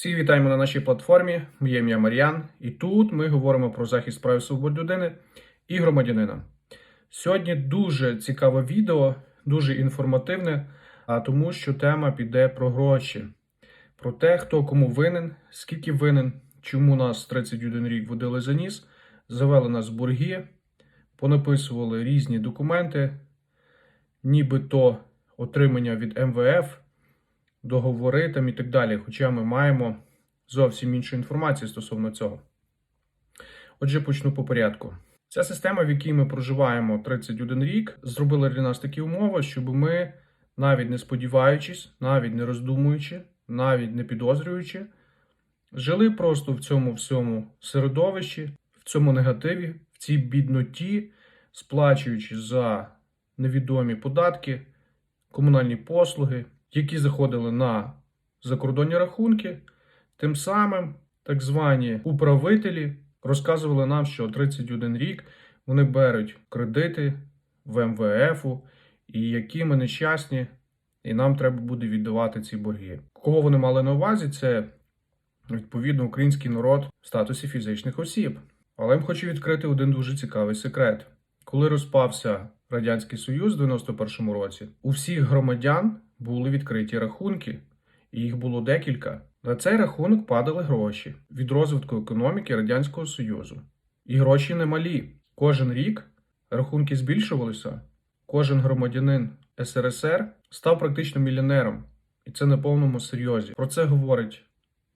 Всіх вітаємо на нашій платформі. Моє ім'я Мар'ян, і тут ми говоримо про захист прав і свобод людини і громадянина. Сьогодні дуже цікаве відео, дуже інформативне, а тому, що тема піде про гроші, про те, хто кому винен, скільки винен, чому нас 31 рік водили за ніс, завели нас в борги, понаписували різні документи, нібито отримання від МВФ договори там і так далі. Хоча ми маємо зовсім іншу інформацію стосовно цього. Отже, почну по порядку. Ця система, в якій ми проживаємо 31 рік, зробила для нас такі умови, щоб ми, навіть не сподіваючись, навіть не роздумуючи, навіть не підозрюючи, жили просто в цьому всьому середовищі, в цьому негативі, в цій бідноті, сплачуючи за невідомі податки, комунальні послуги, які заходили на закордонні рахунки. Тим самим так звані управителі розказували нам, що 31 рік вони беруть кредити в МВФ, і які ми нещасні, і нам треба буде віддавати ці борги. Кого вони мали на увазі? Це відповідно український народ в статусі фізичних осіб. Але я хочу відкрити один дуже цікавий секрет. Коли розпався Радянський Союз в 91-му році, у всіх громадян були відкриті рахунки, і їх було декілька. На цей рахунок падали гроші від розвитку економіки Радянського Союзу. І гроші немалі. Кожен рік рахунки збільшувалися, кожен громадянин СРСР став практично мільйонером. І це на повному серйозі. Про це говорить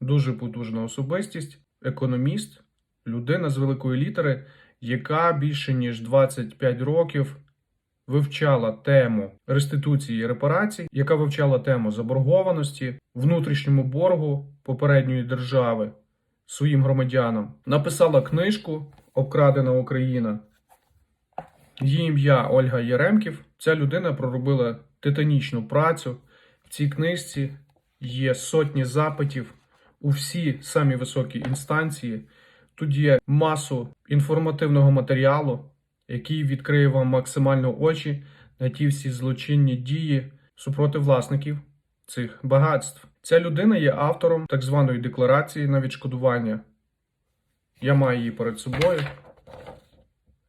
дуже потужна особистість, економіст, людина з великої літери, яка більше ніж 25 років вивчала тему реституції і репарацій, яка вивчала тему заборгованості, внутрішньому боргу попередньої держави своїм громадянам, написала книжку Обкрадена Україна. Її ім'я Ольга Єремків. Ця людина проробила титанічну працю. В цій книжці є сотні запитів у всі самі високі інстанції. Тут є масу інформативного матеріалу, який відкриє вам максимально очі на ті всі злочинні дії супроти власників цих багатств. Ця людина є автором так званої декларації на відшкодування. Я маю її перед собою.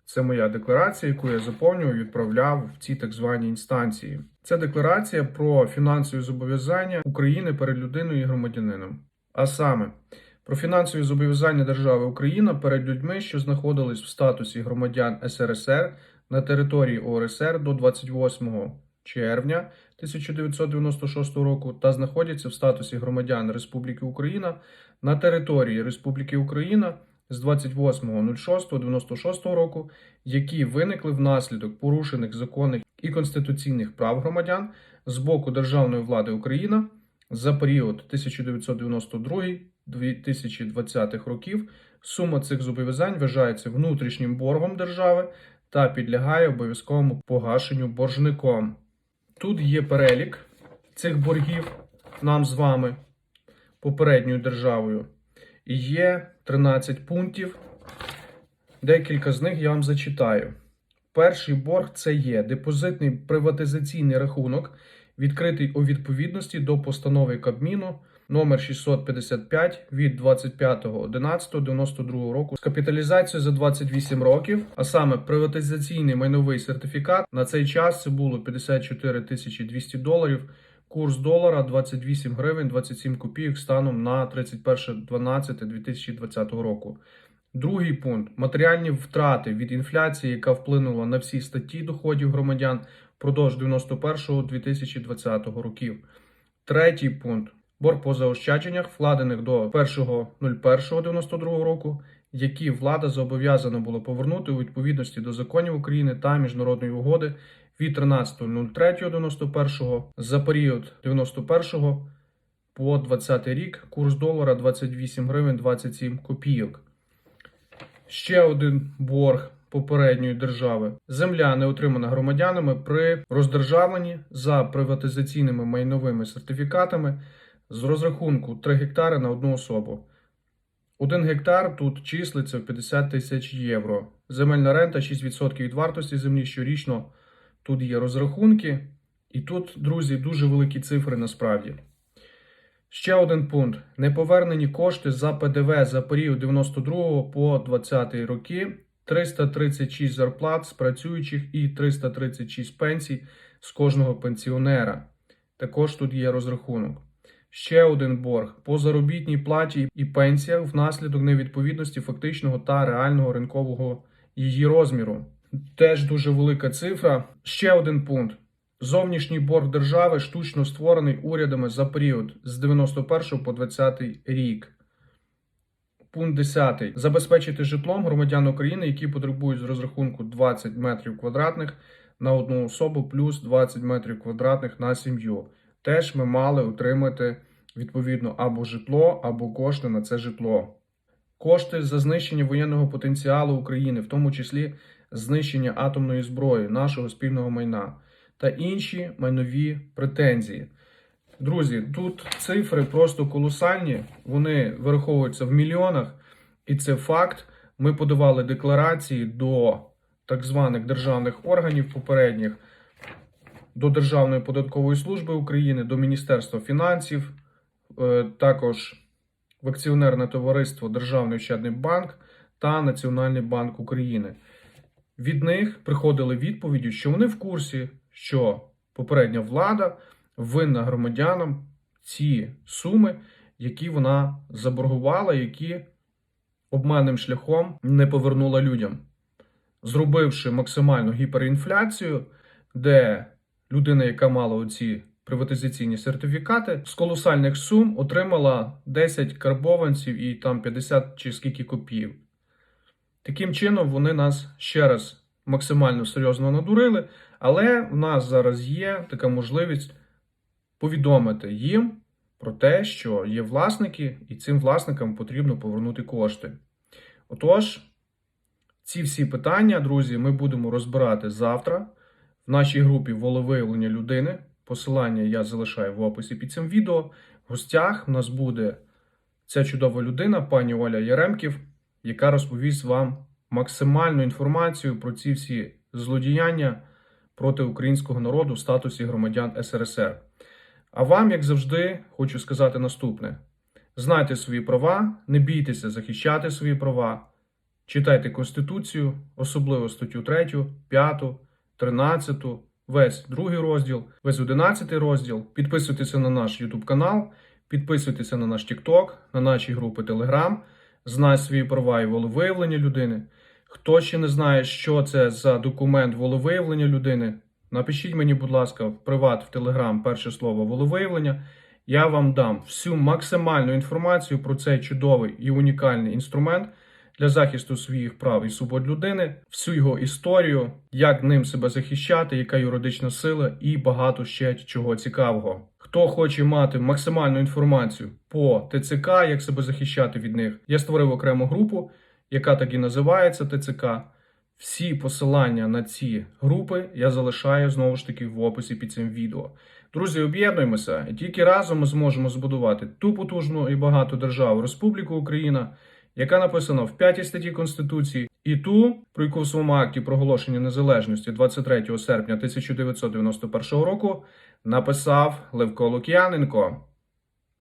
Це моя декларація, яку я заповнював і відправляв в ці так звані інстанції. Це декларація про фінансові зобов'язання України перед людиною і громадянином. А саме про фінансові зобов'язання держави Україна перед людьми, що знаходились в статусі громадян СРСР на території ОРСР до 28 червня 1996 року та знаходяться в статусі громадян Республіки Україна на території Республіки Україна з 28.06.96 року, які виникли внаслідок порушених законних і конституційних прав громадян з боку Державної влади Україна за період 1992-2020 років. Сума цих зобов'язань вважається внутрішнім боргом держави та підлягає обов'язковому погашенню боржником. Тут є перелік цих боргів нам з вами попередньою державою. І є 13 пунктів. Декілька з них я вам зачитаю. Перший борг це є депозитний приватизаційний рахунок, відкритий у відповідності до постанови Кабміну номер 655 від 25.11.92 року з капіталізацією за 28 років, а саме приватизаційний майновий сертифікат. На цей час це було 54 тисячі 200 доларів. Курс долара 28 гривень 27 копійок станом на 31.12.2020 року. Другий пункт матеріальні втрати від інфляції, яка вплинула на всі статті доходів громадян впродовж 91-2020 років. Третій пункт борг по заощадженнях, вкладених до 1.01.92 року, які влада зобов'язана була повернути у відповідності до законів України та міжнародної угоди від 13.03.91 за період 91 по 20 рік курс долара 28 гривень 27 копійок. Ще один борг попередньої держави. Земля не отримана громадянами при роздержавленні за приватизаційними майновими сертифікатами з розрахунку 3 гектари на одну особу. Один гектар тут числиться в 50 тисяч євро. Земельна рента 6% від вартості землі щорічно. Тут є розрахунки, і тут, друзі, дуже великі цифри насправді. Ще один пункт: неповернені кошти за ПДВ за період 92 по 20 роки, 336 зарплат з працюючих і 336 пенсій з кожного пенсіонера. Також тут є розрахунок. Ще один борг по заробітній платі і пенсіях внаслідок невідповідності фактичного та реального ринкового її розміру. Теж дуже велика цифра. Ще один пункт. Зовнішній борг держави штучно створений урядами за період з 91 по 20 рік. Пункт 10. Забезпечити житлом громадян України, які потребують з розрахунку 20 метрів квадратних на одну особу плюс 20 метрів квадратних на сім'ю. Теж ми мали отримати відповідно або житло, або кошти на це житло. Кошти за знищення воєнного потенціалу України, в тому числі знищення атомної зброї, нашого спільного майна та інші майнові претензії. Друзі, тут цифри просто колосальні, вони вираховуються в мільйонах, і це факт. Ми подавали декларації до так званих державних органів попередніх, до Державної податкової служби України, до Міністерства фінансів, е, також в акціонерне товариство Державний ощадний банк та Національний банк України. Від них приходили відповіді, що вони в курсі, що попередня влада винна громадянам ці суми, які вона заборгувала, які обманним шляхом не повернула людям, зробивши максимальну гіперінфляцію, де людина, яка мала оці приватизаційні сертифікати, з колосальних сум отримала 10 карбованців і там 50 чи скільки копійок. Таким чином, вони нас ще раз максимально серйозно надурили, але в нас зараз є така можливість повідомити їм про те, що є власники, і цим власникам потрібно повернути кошти. Отож, ці всі питання, друзі, ми будемо розбирати завтра в нашій групі волевиявлення людини. Посилання я залишаю в описі під цим відео. В гостях у нас буде ця чудова людина, пані Оля Яремків, яка розповість вам максимальну інформацію про ці всі злодіяння проти українського народу в статусі громадян СРСР. А вам, як завжди, хочу сказати наступне: знайте свої права, не бійтеся захищати свої права, читайте Конституцію, особливо статтю 3, 5, 13, весь другий розділ, весь 11 розділ. Підписуйтеся на наш YouTube канал, підписуйтеся на наш TikTok, на наші групи Telegram, знай свої права і волевиявлення людини. Хто ще не знає, що це за документ волевиявлення людини, напишіть мені, будь ласка, в приват в Телеграм перше слово волевиявлення. Я вам дам всю максимальну інформацію про цей чудовий і унікальний інструмент для захисту своїх прав і свобод людини, всю його історію, як ним себе захищати, яка юридична сила і багато ще чого цікавого. Хто хоче мати максимальну інформацію по ТЦК, як себе захищати від них, я створив окрему групу яка так і називається ТЦК. Всі посилання на ці групи я залишаю знову ж таки в описі під цим відео. Друзі, об'єднуємося, тільки разом ми зможемо збудувати ту потужну і багату державу Республіку Україна, яка написана в 5 статті Конституції, і ту, про яку в своєму акті проголошення незалежності 23 серпня 1991 року написав Левко Лук'яненко.